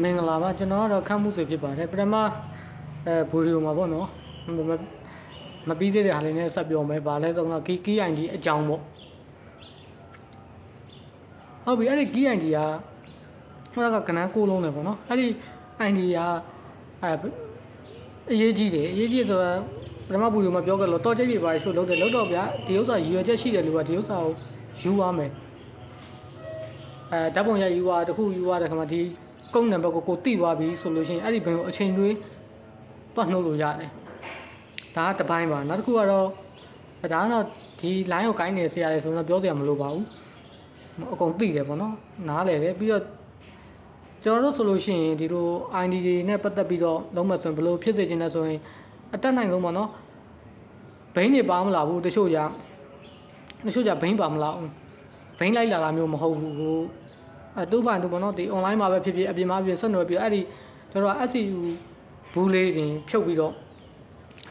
မင်္ဂလာပါကျွန်တော်ကတော့ခမ်းမှုဆွေဖြစ်ပါတယ်ပထမအဲဗီဒီယိုမှာပေါ့နော်မမမပြီးသေးတဲ့ဟာလေးနဲ့ဆက်ပြောမယ်ဗာလဲဆိုတော့ key key ID အကြောင်းပေါ့ဟုတ်ပြီအဲ့ဒီ key ID ကဟိုကကနန်းကိုလုံးတယ်ပေါ့နော်အဲ့ဒီ ID ကအဲအရေးကြီးတယ်အရေးကြီးဆိုတော့ပထမဗီဒီယိုမှာပြောခဲ့လို့တော့ကြိတ်ပြပါရှို့လုပ်တယ်လုပ်တော့ဗျာဒီဥစ္စာရည်ရွယ်ချက်ရှိတယ်လို့ကဒီဥစ္စာကိုယူရမယ်အဲဓာတ်ပုံရယူရတခုယူရတဲ့ခါမှာဒီ ကုန်းနံပါတ်ကိုကိုတိသွားပြီဆိုလို့ရှိရင်အဲ့ဒီဘင်ကိုအချိန်တွေးတွတ်နှုတ်လို့ရတယ်ဒါကတစ်ပိုင်းပါနောက်တစ်ခုကတော့ဒါကတော့ဒီ line ကိုကိုင်းနေဆရာလေဆိုတော့ပြောစရာမလိုပါဘူးအကုန်သိတယ်ပေါ့နော်နားလေတယ်ပြီးတော့ကျွန်တော်တို့ဆိုလို့ရှိရင်ဒီလို ID တွေနဲ့ပတ်သက်ပြီးတော့လုံးမဆိုရင်ဘယ်လိုဖြစ်စေချင်လဲဆိုရင်အတက်နိုင်ဆုံးပေါ့နော်ဘိန်းတွေပါမလာဘူးတချို့ကြတချို့ကြဘိန်းပါမလာဘူးဘိန်းလိုက်လာတာမျိုးမဟုတ်ဘူးဟို အဲတူပါတူပေါ့နော်ဒီ online မှာပဲဖြစ်ဖြစ်အပြင်မှာဖြစ်ဆက်နွယ်ပြီးတော့အဲ့ဒီကျွန်တော်က SCU ဘူးလေးတင်ဖြုတ်ပြီးတော့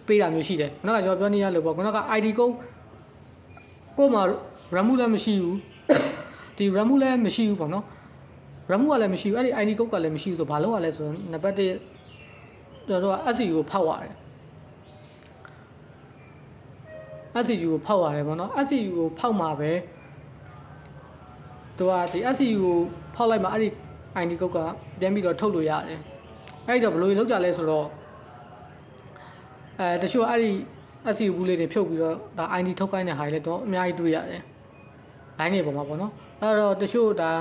ပေးတာမျိုးရှိတယ်ခုနကကျွန်တော်ပြောနေရလို့ပေါ့ခုနက ID code ကို့မှာ RAM လည်းမရှိဘူးဒီ RAM လည်းမရှိဘူးပေါ့နော် RAM ကလည်းမရှိဘူးအဲ့ဒီ ID code ကလည်းမရှိဘူးဆိုဘာလို့ ਆ လဲဆိုတော့နံပါတ်1ကျွန်တော်တို့က SCU ကိုဖောက်ရတယ် SCU ကိုဖောက်ရတယ်ပေါ့နော် SCU ကိုဖောက်မှာပဲ သူကဒီ SCU ကိုဖောက်လိုက်မှအဲ့ဒီ ID code ကပြန်ပြီးတော့ထုတ်လို့ရတယ်အဲ့ဒီတော့ဘယ်လိုလုပ်ကြလဲဆိုတော့အဲတချို့အဲ့ဒီ SCU ဘူးလေးတွေဖြုတ်ပြီးတော့ဒါ ID ထုတ်ခိုင်းတဲ့ဟာတွေလည်းတော့အများကြီးတွေ့ရတယ် line တွေပေါ်မှာပေါ့နော်အဲ့တော့တချို့ဒါ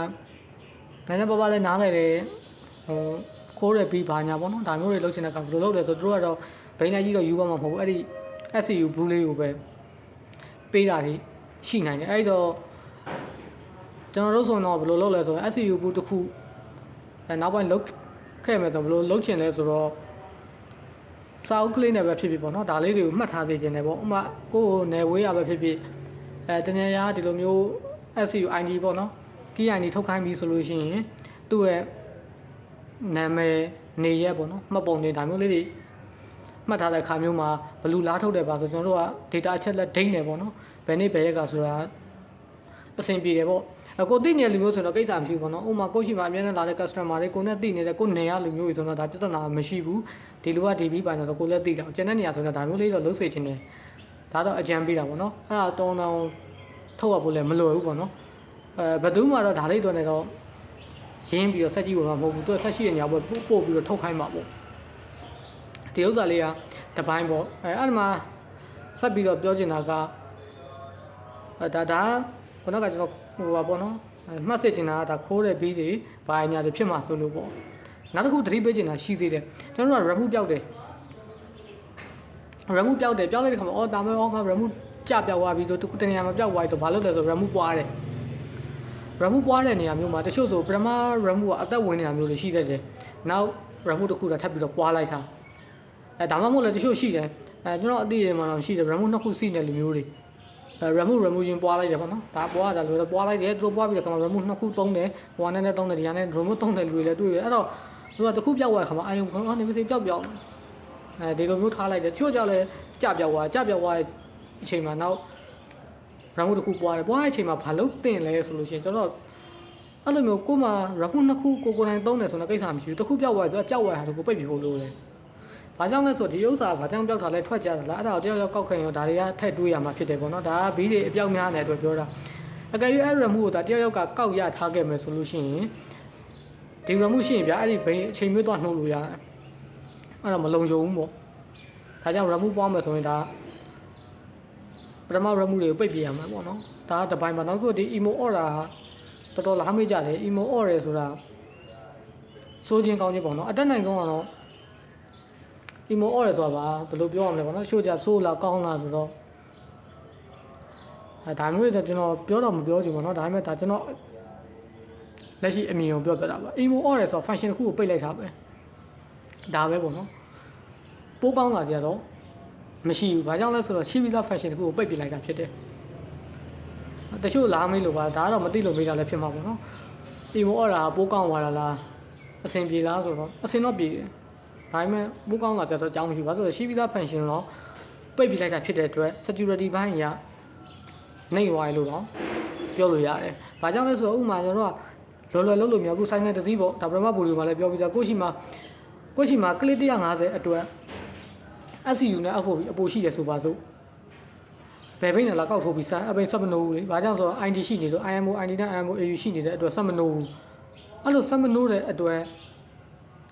နည်းနည်းပါးပါးလည်းနားလည်တယ်ဟိုခိုးရပြီးဘာညာပေါ့နော်ဒါမျိုးတွေလုပ်ချင်တဲ့အခါဘယ်လိုလုပ်လဲဆိုတော့သူတို့ကတော့ဘိန်းလိုက်ကြီးတော့ယူပါမှာမဟုတ်ဘူးအဲ့ဒီ SCU ဘူးလေးကိုပဲပေးတာတွေရှိနိုင်တယ်အဲ့တော့ ကျွန်တော်တို့ဆိုရင်တော့ဘယ်လိုလုပ်လဲဆိုတော့ SCU ဘူးတစ်ခုအဲနောက်ပိုင်းလုတ်ခဲ့မယ်ဆိုဘယ်လိုလုပ်ချင်လဲဆိုတော့စာအုပ်ကလေးနဲ့ပဲဖြစ်ဖြစ်ပေါ့နော်ဒါလေးတွေကိုမှတ်ထားစေချင်တယ်ပေါ့ဥပမာကိုယ်ကိုနယ်ဝေးရပဲဖြစ်ဖြစ်အဲတကယ်ရာဒီလိုမျိုး SCU ID ပေါ့နော် key ID ထုတ်ခိုင်းပြီဆိုလို့ရှိရင်သူ့ရဲ့နာမည်နေရက်ပေါ့နော်မှတ်ပုံတင်ဒါမျိုးလေးတွေမှတ်ထားတဲ့ခါမျိုးမှာဘလူလားထုတ်တယ်ပါဆိုကျွန်တော်တို့က data အချက်လက်ဒိတ်နေပေါ့နော်ဘယ်နေ့ဘယ်ရက်ကဆိုတာအဆင်ပြေတယ်ပေါ့အ ကိုသိနေတဲ့လူမျိုးဆိုတော့ကိစ္စမရှိဘူးပေါ့နော်ဥပမာကိုရှိမှအများနဲ့လာတဲ့ customer တွေကိုနဲ့သိနေတဲ့ကိုနေရလူမျိုးတွေဆိုတော့ဒါပြဿနာမရှိဘူးဒီလူက DB ပါနေတော့ကိုလည်းသိတာကျန်တဲ့နေရာဆိုတော့ဒါမျိုးလေးတော့လုံးစေချင်တယ်ဒါတော့အကြံပေးတာပေါ့နော်အဲ့ဒါတောင်းတောင်းထုတ်ရဖို့လည်းမလွယ်ဘူးပေါ့နော်အဲဘယ်သူမှတော့ဒါလေးတော့နေတော့ရင်းပြီးတော့ဆက်ကြည့်ဖို့မဟုတ်ဘူးသူကဆက်ရှိတဲ့နေရာပေါ်ပို့ပို့ပြီးတော့ထုတ်ခိုင်းမှာပေါ့ဒီဥစ္စာလေးကတပိုင်းပေါ့အဲအဲ့ဒီမှာဆက်ပြီးတော့ပြောချင်တာကအဲဒါဒါခုနကကျွန်တော် ဟိုပါပေါ့နော်အဲမှတ်စစ်ချင်တာကဒါခိုးတဲ့ဘီးတွေဘာညာတွေဖြစ်မှာဆိုလို့ပေါ့နောက်တစ်ခုသတိပေးချင်တာရှိသေးတယ်ကျွန်တော်တို့က remove ပြောက်တယ် remove ပြောက်တယ်ပြောက်လိုက်တဲ့ခါမှာအော်ဒါမဲ့အော်ငါ remove ကြပြောက်သွားပြီတို့တနေရာမှာပြောက်သွားပြီတော့ဘာလုပ်လဲဆို remove ပွားတယ် remove ပွားတဲ့နေရာမျိုးမှာတချို့ဆိုပထမ remove ကအသက်ဝင်နေတာမျိုးတွေရှိတတ်တယ်နောက် remove တစ်ခုတော့ထပ်ပြီးတော့ပွားလိုက်တာအဲဒါမှမဟုတ်လည်းတချို့ရှိတယ်အဲကျွန်တော်အသိရမှာတော့ရှိတယ် remove နှစ်ခုစီးနေလူမျိုးတွေ အဲ remove remove ချင်းပွားလိုက်တယ်ပေါ့နော်ဒါပွားတာလို့ပွားလိုက်တယ်သူတို့ပွားပြီးတဲ့ခါမှာ remove နှစ်ခုသုံးတယ်ဟိုကနေနဲ့သုံးတယ်ဒီကနေ remove သုံးတယ်လူတွေလည်းတွေ့ရတယ်အဲ့တော့သူကတစ်ခုပြောက်သွားတဲ့ခါမှာအာယုံခေါင်းနေမစိပြောက်ပြောက်အဲဒီလိုမျိုးထားလိုက်တယ်တချို့ကြောက်လဲကြပြောက်သွားကြပြောက်သွားတဲ့အချိန်မှာနောက် round တစ်ခုပွားတယ်ပွားတဲ့အချိန်မှာဘာလို့တင်လဲဆိုလို့ရှိရင်ကျွန်တော်အဲ့လိုမျိုးကိုမှ round နှစ်ခုကိုကိုယ်တိုင်သုံးတယ်ဆိုတော့ကိစ္စမရှိဘူးတစ်ခုပြောက်သွားတယ်သူကပြောက်သွားတာတခုပိတ်ပြီးဖို့လိုတယ် ဘာကြောင့်လဲဆိုဒီဥစ္စာဘာကြောင့်ပြောက်တာလဲထွက်ကြတာလားအဲ့ဒါကိုတယောက်ယောက်ကောက်ခင်ရောဒါတွေကထည့်တွေးရမှာဖြစ်တယ်ပေါ့နော်ဒါကဘီးတွေအပြောက်များတဲ့အတွက်ပြောတာအကယ်၍အဲ့ round ကိုဒါတယောက်ယောက်ကကောက်ရထားခဲ့မယ်ဆိုလို့ရှိရင်ဒီ round ရှိရင်ဗျာအဲ့ဒီဘိန်းအချိန်မျိုးတော့နှုတ်လို့ရတယ်အဲ့ဒါမလုံခြုံဘူးပေါ့ဒါကြောင့် round ပွားမယ်ဆိုရင်ဒါပထမ round တွေကိုပိတ်ပြရမှာပေါ့နော်ဒါကတစ်ပိုင်းပါနောက်တစ်ခုဒီ emo order တော်တော်လားမေးကြတယ် emo order ဆိုတာစိုးချင်းကောင်းချင်းပေါ့နော်အတက်နိုင်ဆုံးကတော့ emo order ဆိုတာဘာဘယ်လိုပြောရမလဲပေါ့နော်ရှို့ကြဆိုးလားကောင်းလားဆိုတော့အဲဒါမျိုးတွေကျွန်တော်ပြောတော့မပြောချင်ဘူးเนาะဒါပေမဲ့ဒါကျွန်တော်လက်ရှိအမြင်ကိုပြောပြတာပါ emo order ဆိုတာ function တစ်ခုကိုပိတ်လိုက်တာပဲဒါပဲပေါ့နော်ပိုးကောင်းလာကြတော့မရှိဘူးဘာကြောင့်လဲဆိုတော့ရှိပြီးသား function တစ်ခုကိုပိတ်ပြလိုက်တာဖြစ်တယ်တချို့လားမေးလို့ပါဒါကတော့မသိလို့မေးတာလည်းဖြစ်မှာပေါ့နော် emo order ကပိုးကောင်းသွားတာလားအဆင်ပြေလားဆိုတော့အဆင်တော့ပြေတယ် ဒါပေမဲ့ပိုးကောင်းလာကြတော့အကြောင်းမရှိဘူးဘာလို့လဲဆိုတော့ရှိပြီးသား function တော့ပိတ်ပြလိုက်တာဖြစ်တဲ့အတွက် security ဘိုင်းကနှိမ့်သွားရလို့တော့ပြောလို့ရတယ်။ဘာကြောင့်လဲဆိုတော့ဥပမာကျွန်တော်တို့ကလော်လော်လုံးလို့မြောက်ခုဆိုင်ငယ်တစ်စီးပေါ့ဒါပရမဘူရီမှာလည်းပြောပြီးသားကိုရှိမှာကိုရှိမှာကလစ်150အတွက် SCU နဲ့ FOB အပိုရှိတယ်ဆိုပါစို့ဘယ်ဘိန်းနဲ့လာကောက်ထိုးပြီးစအပိန်ဆက်မနိုးဘူးလေဘာကြောင့်ဆိုတော့ ID ရှိနေလို့ IMO ID နဲ့ IMO AU ရှိနေတဲ့အတွက်ဆက်မနိုးဘူးအဲ့လိုဆက်မနိုးတဲ့အတွက်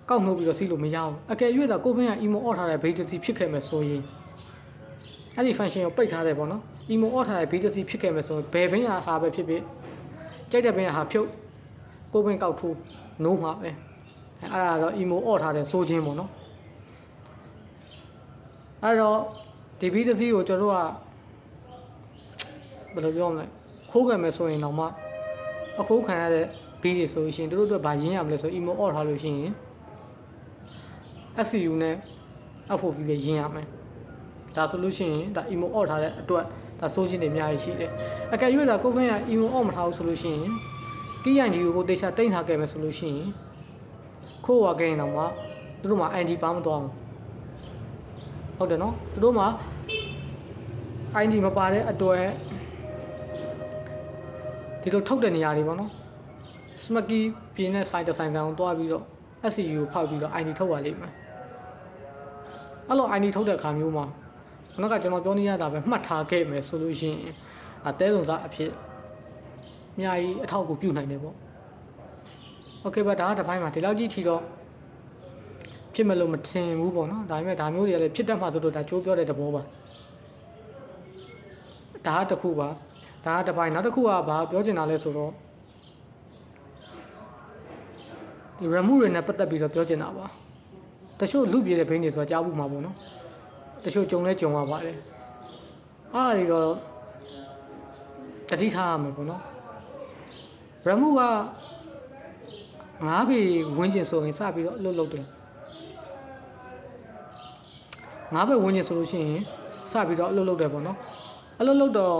ကောက်နှုတ်ပြီးတော့စီးလို့မရဘူးအကယ်၍သာကိုဘင်းက emo off ထားတဲ့ bait တစ်စီဖြစ်ခဲ့မယ်ဆိုရင်အဲ့ဒီ function ကိုပိတ်ထားတယ်ပေါ့နော် emo off ထားတဲ့ bait တစ်စီဖြစ်ခဲ့မယ်ဆိုရင်ဘယ်ဘင်းကဟာပဲဖြစ်ဖြစ်ကြိုက်တဲ့ဘင်းကဟာဖြုတ်ကိုဘင်းကောက်ထိုးနိုးမှာပဲအဲ့ဒါတော့ emo off ထားတဲ့စိုးခြင်းပေါ့နော်အဲ့တော့ဒီဘီတစ်စီးကိုကျွန်တော်တို့ကဘယ်လိုပြောမလဲခိုးခံမယ်ဆိုရင်တော့မှအခိုးခံရတဲ့ဘီတွေဆိုလို့ရှိရင်တို့တို့အတွက်ဗာရင်းရမလဲဆို emo off ထားလို့ရှိရင် SCU နဲ့ FOV ပဲရင်းရမယ်ဒါဆိုလို့ရှိရင်ဒါ emo off ထားတဲ့အတွက်ဒါစိုးချင်းတွေအများကြီးရှိတယ်အကယ်၍ဒါကိုဗင်းက emo off မထားဘူးဆိုလို့ရှိရင်ကီးရိုင်ဒီကိုတေချာတိမ့်ထားခဲ့မယ်ဆိုလို့ရှိရင်ခိုးဝါခဲ့ရင်တော့မှတို့တို့မှာ ND ပါမသွားဘူးဟုတ်တယ်နော်သူတို့မှာ ID မပါတဲ့အတွက်ဒီလိုထုတ်တဲ့နေရာတွေပေါ့နော် smacky ပြင်းတဲ့ site တစ်ဆိုင်ဆိုင်အောင်တွားပြီးတော့ SCU ကိုဖောက်ပြီးတော့ ID ထုတ်ရလိမ့်မယ်အဲ့လို ID ထုတ်တဲ့အခါမျိုးမှာခုနကကျွန်တော်ပြောနေရတာပဲမှတ်ထားခဲ့မယ်ဆိုလို့ရှိရင်အသေးဆုံးစားအဖြစ်အများကြီးအထောက်အကူပြုနိုင်တယ်ပေါ့ Okay ပါဒါကတစ်ပိုင်းမှာဒီလောက်ကြီးထီတော့ဖြစ်မလို့မထင်ဘူးပေါ့နော်ဒါပေမဲ့ဒါမျိုးတွေကလည်းဖြစ်တတ်မှာဆိုတော့ဒါကြိုးပြောတဲ့သဘောပါဒါကတစ်ခုပါဒါကတစ်ပိုင်းနောက်တစ်ခုကဘာပြောချင်တာလဲဆိုတော့ ဒီ remove တွေနဲ့ပတ်သက်ပြီးတော့ပြောချင်တာပါတချို့လူပြေတဲ့ဘိန်းတွေဆိုတာကြားဘူးမှာပေါ့နော်တချို့ကြုံလဲကြုံရပါတယ်အားတွေတော့တတိထားရမယ်ပေါ့နော် remove ကငါးပေဝင်းကျင်ဆိုရင်စပြီးတော့အလုပ်လုပ်တယ်ငါးဘက်ဝင်းကျင်ဆိုလို့ရှိရင်စပြီးတော့အလုပ်လုပ်တယ်ပေါ့နော်အလုပ်လုပ်တော့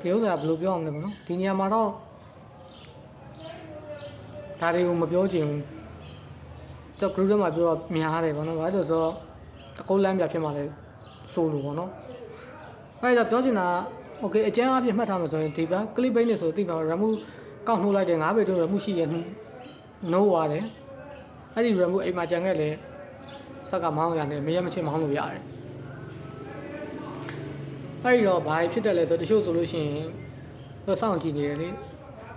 ဒီဥစ္စာဘယ်လိုပြောအောင်လဲပေါ့နော်ဒီနေရာမှာတော့ ဒါတွေကိုမပြောချင်ဘူးတော့ group ထဲမှာပြောတော့များတယ်ပေါ့နော်ဘာလို့လဲဆိုတော့အကုတ်လမ်းပြဖြစ်မှလဲဆိုလို့ပေါ့နော်အဲ့ဒါပြောချင်တာโอเคအကျန်းအပြည့်မှတ်ထားမှာဆိုရင်ဒီဘက် clip base နဲ့ဆိုတိပါ remove ကောက်နှိုးလိုက်တယ်ငါးပေတော့ remove ရှိရနှိုးရတယ်အဲ့ဒီ remove အိမ်မှာကြံခဲ့လေ ဆက်ကမောင်းရတယ်မရမချင်းမောင်းလို့ရတယ်အဲ့ဒီတော့ဘာဖြစ်တယ်လဲဆိုတော့တချို့ဆိုလို့ရှိရင်သူစောင့်ကြည့်နေတယ်လေ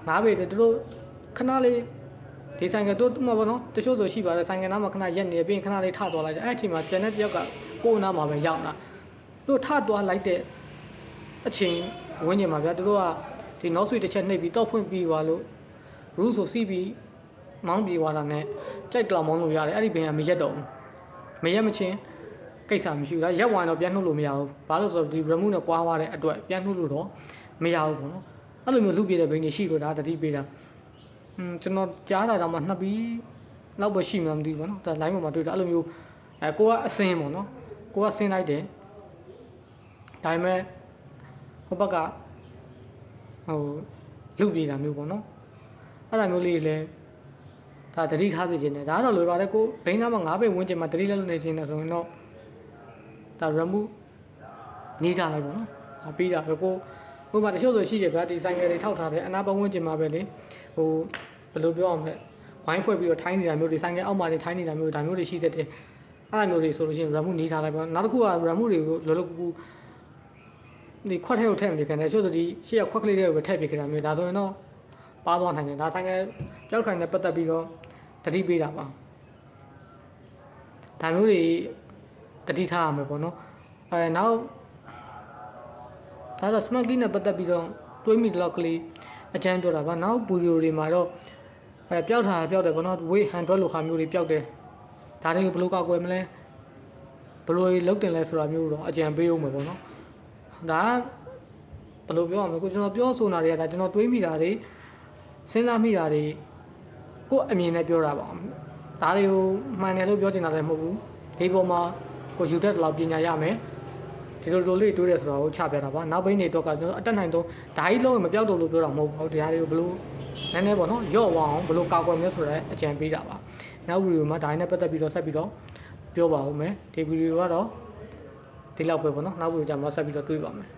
ငါးပေတည်းသူတို့ခဏလေး ဒီဆိုင်ကတို့တူမှာပေါ့နော်တချို့ဆိုရှိပါတယ်ဆိုင်ကနားမှာခဏရက်နေတယ်ပြီးရင်ခဏလေးထသွားလိုက်တယ်အဲ့အချိန်မှာပြန်တဲ့တယောက်ကကိုယ်နားမှာပဲရောက်လာတို့ထသွားလိုက်တဲ့အချိန်ဝင်းကျင်မှာဗျာသူတို့ကဒီ north switch တစ်ချက်နှိပ်ပြီးတောက်ဖွင့်ပြီးသွားလို့ rule ဆိုစီးပြီးမောင်းပြေသွားတာနဲ့ကြိုက်ကလာမောင်းလို့ရတယ်အဲ့ဒီဘင်ကမရက်တော့ဘူးမရက်မချင်းကိစ္စမရှိဘူးဒါရက်ဝိုင်းတော့ပြန်နှုတ်လို့မရဘူးဘာလို့ဆိုတော့ဒီ remove နဲ့ပွားသွားတဲ့အတွက်ပြန်နှုတ်လို့တော့မရဘူးပေါ့နော်အဲ့လိုမျိုးလူပြတဲ့ဘိန်းတွေရှိလို့ဒါတတိပေးတာ อืมကျွန်တော်ကြားတာတော့မှနှစ်ပြီးလောက်ပဲရှိမှမသိဘူးပေါ့နော်ဒါ line ပေါ်မှာတွေ့တာအဲ့လိုမျိုးအဲကိုကအစင်းပေါ့နော်ကိုကဆင်းလိုက်တယ်ဒါပေမဲ့ဟိုဘက်ကဟိုလူပြေတာမျိုးပေါ့နော်အဲ့လိုမျိုးလေးလည်းဒါတတိထားစေခြင်းနဲ့ဒါကတော့လိုပါတယ်ကိုဘိန်းသားမှာ9ဘိတ်ဝန်းကျင်မှာတတိလက်လုပ်နေခြင်းနဲ့ဆိုရင်တော့ဒါ remove နေထားလိုက်ပါတော့ဒါပြီးတာပဲကိုဟိုမှာတချို့ဆိုရှိတယ်ဗျာဒီဆိုင်ငယ်တွေထောက်ထားတယ်အနာဘဝန်းကျင်မှာပဲလေဟို ဘယ်လိုပြောအောင်လဲဝိုင်းဖွဲ့ပြီးတော့ထိုင်းနေတာမျိုးတွေဆိုင်ငယ်အောက်မှာနေထိုင်းနေတာမျိုးဒါမျိုးတွေရှိတတ်တယ်အဲ့ဒါမျိုးတွေဆိုလို့ရှိရင် remove နေထားလိုက်ပါနောက်တစ်ခုက remove တွေကိုလောလောကူကူဒီခွက်ထဲကိုထည့်မနေခင်တယ်ချို့ဆိုဒီရှေ့ကခွက်ကလေးတွေကိုပဲထည့်ပြခဲ့တာမျိုးဒါဆိုရင်တော့ပါသွားနိုင်တယ်ဒါဆိုင်ငယ်ပြောက်ခိုင်နဲ့ပတ်သက်ပြီးတော့တတိပေးတာပါဒါမျိုးတွေတတိထားရမယ်ပေါ့နော်အဲနောက်ဒါတော့ smart key နဲ့ပတ်သက်ပြီးတော့တွေးမိတော့ကလေးအကျန်းပြောတာပါနောက်ဗီဒီယိုတွေမှာတော့ အဲပျောက်တာပျောက်တယ်ပေါ့နော် weight hand တွက်လို့ခါမျိုးတွေပျောက်တယ်ဒါတွေကိုဘယ်လိုကောက်ွယ်မလဲဘယ်လိုလုပ်တင်လဲဆိုတာမျိုးတော့အကြံပေးအောင်မယ်ပေါ့နော်ဒါကဘယ်လိုပြောရမလဲကိုကျွန်တော်ပြောဆိုတာတွေကဒါကျွန်တော်တွေးမိတာတွေစဉ်းစားမိတာတွေကိုယ့်အမြင်နဲ့ပြောတာပါဒါတွေကိုမှန်တယ်လို့ပြောချင်တာလည်းမဟုတ်ဘူးဒီပေါ်မှာကိုယူတဲ့လောက်ပညာရမယ် ဒီလိုလိုလေးတွေးတယ်ဆိုတာကိုချပြတာပါနောက်ဘိန်းတွေတော့ကကျွန်တော်အတက်နိုင်တော့ဓာကြီးလုံးမပြောက်တော့လို့ပြောတာမဟုတ်ဘူးတရားတွေကိုဘလို့နည်းနည်းပေါ့နော်ရော့ဝအောင်ဘလို့ကောက်ကွယ်မလဲဆိုတော့အကြံပေးတာပါနောက်ဗီဒီယိုမှာဒါနဲ့ပတ်သက်ပြီးတော့ဆက်ပြီးတော့ပြောပါဦးမယ်ဒီဗီဒီယိုကတော့ဒီလောက်ပဲပေါ့နော်နောက်ဗီဒီယိုကြမှာဆက်ပြီးတော့တွေးပါမယ်